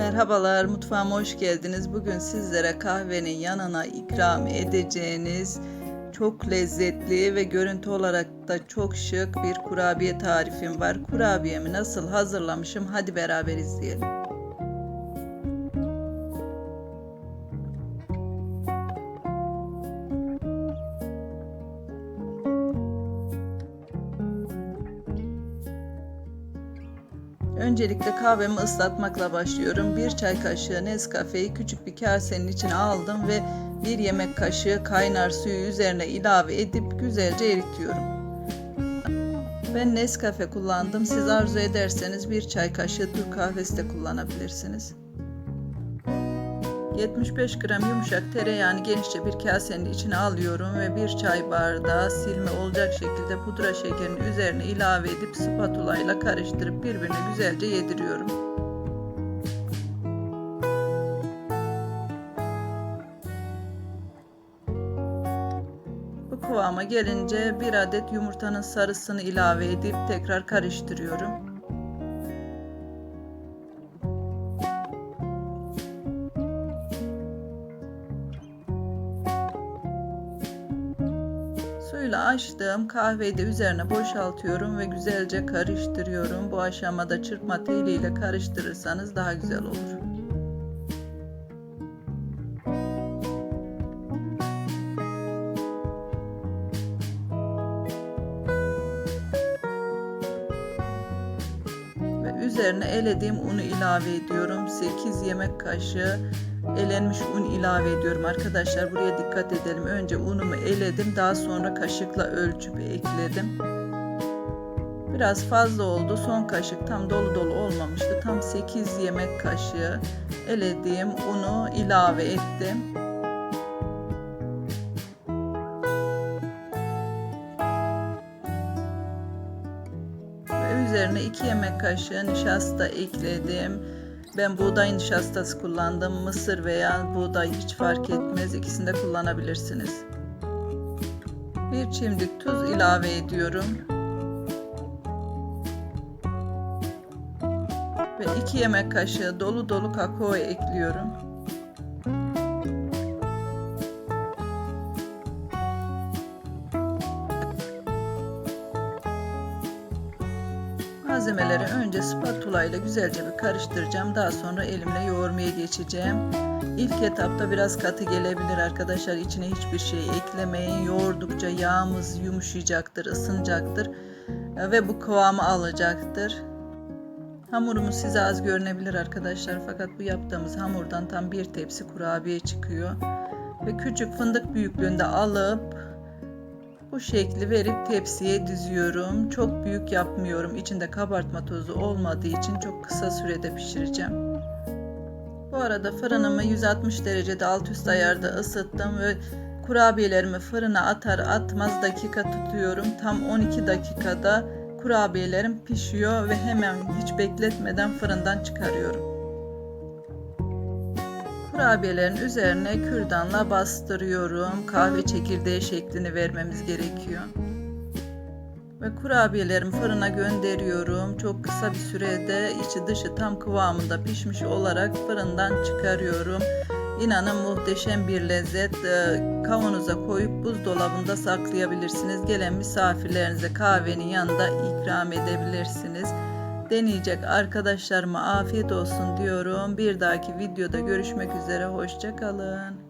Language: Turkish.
Merhabalar, mutfağıma hoş geldiniz. Bugün sizlere kahvenin yanına ikram edeceğiniz çok lezzetli ve görüntü olarak da çok şık bir kurabiye tarifim var. Kurabiyemi nasıl hazırlamışım? Hadi beraber izleyelim. Öncelikle kahvemi ıslatmakla başlıyorum. Bir çay kaşığı Nescafe'yi küçük bir kasenin içine aldım ve bir yemek kaşığı kaynar suyu üzerine ilave edip güzelce eritiyorum. Ben Nescafe kullandım. Siz arzu ederseniz bir çay kaşığı Türk kahvesi de kullanabilirsiniz. 75 gram yumuşak tereyağını genişçe bir kasenin içine alıyorum ve bir çay bardağı silme olacak şekilde pudra şekerini üzerine ilave edip spatula ile karıştırıp birbirine güzelce yediriyorum. Bu kıvama gelince bir adet yumurtanın sarısını ilave edip tekrar karıştırıyorum. Suyla açtığım kahveyi de üzerine boşaltıyorum ve güzelce karıştırıyorum. Bu aşamada çırpma teliyle karıştırırsanız daha güzel olur. Ve üzerine elediğim unu ilave ediyorum. 8 yemek kaşığı elenmiş un ilave ediyorum arkadaşlar. Buraya dikkat edelim. Önce unumu eledim. Daha sonra kaşıkla ölçüp ekledim. Biraz fazla oldu. Son kaşık tam dolu dolu olmamıştı. Tam 8 yemek kaşığı elediğim unu ilave ettim. Ve üzerine 2 yemek kaşığı nişasta ekledim. Ben buğday nişastası kullandım. Mısır veya buğday hiç fark etmez. İkisini de kullanabilirsiniz. Bir çimdik tuz ilave ediyorum. Ve 2 yemek kaşığı dolu dolu kakao ekliyorum. Malzemeleri önce spatula ile güzelce bir karıştıracağım. Daha sonra elimle yoğurmaya geçeceğim. İlk etapta biraz katı gelebilir arkadaşlar. İçine hiçbir şey eklemeyin. Yoğurdukça yağımız yumuşayacaktır, ısınacaktır ve bu kıvamı alacaktır. Hamurumuz size az görünebilir arkadaşlar fakat bu yaptığımız hamurdan tam bir tepsi kurabiye çıkıyor. Ve küçük fındık büyüklüğünde alıp bu şekli verip tepsiye diziyorum. Çok büyük yapmıyorum. İçinde kabartma tozu olmadığı için çok kısa sürede pişireceğim. Bu arada fırınımı 160 derecede alt üst ayarda ısıttım ve kurabiyelerimi fırına atar atmaz dakika tutuyorum. Tam 12 dakikada kurabiyelerim pişiyor ve hemen hiç bekletmeden fırından çıkarıyorum. Kurabiyelerin üzerine kürdanla bastırıyorum. Kahve çekirdeği şeklini vermemiz gerekiyor. Ve kurabiyelerimi fırına gönderiyorum. Çok kısa bir sürede içi dışı tam kıvamında pişmiş olarak fırından çıkarıyorum. İnanın muhteşem bir lezzet. Kavanoza koyup buzdolabında saklayabilirsiniz. Gelen misafirlerinize kahvenin yanında ikram edebilirsiniz deneyecek arkadaşlarıma afiyet olsun diyorum. Bir dahaki videoda görüşmek üzere. Hoşçakalın.